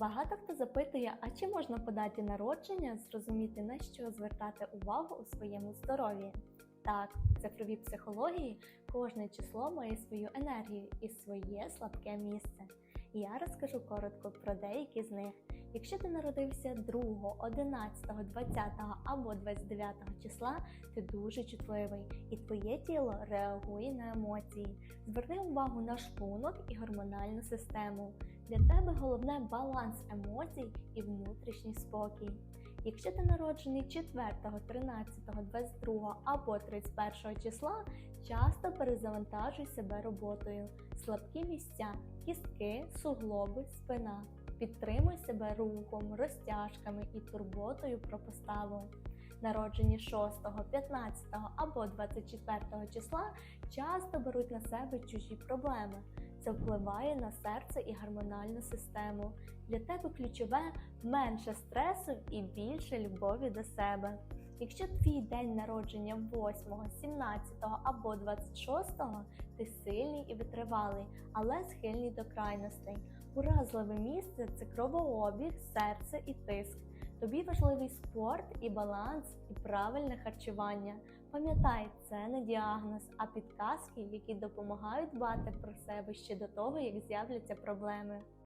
Багато хто запитує, а чи можна по даті народження зрозуміти на що звертати увагу у своєму здоров'ї? Так, в цифровій психології кожне число має свою енергію і своє слабке місце. Я розкажу коротко про деякі з них. Якщо ти народився 2, 11, 20 або 29 числа, ти дуже чутливий і твоє тіло реагує на емоції. Зверни увагу на шлунок і гормональну систему. Для тебе головне баланс емоцій і внутрішній спокій. Якщо ти народжений 4, 13, 22 або 31 числа, часто перезавантажуй себе роботою. Слабкі місця, кістки, суглоби, спина. Підтримуй себе рухом, розтяжками і турботою про поставу. Народжені 6, 15 або 24 числа часто беруть на себе чужі проблеми. Це впливає на серце і гормональну систему. Для тебе ключове менше стресу і більше любові до себе. Якщо твій день народження 8, 17 або 26, ти сильний і витривалий, але схильний до крайностей. Уразливе місце це кровообіг, серце і тиск. Тобі важливий спорт і баланс, і правильне харчування. Пам'ятай, це не діагноз, а підказки, які допомагають дбати про себе ще до того, як з'являться проблеми.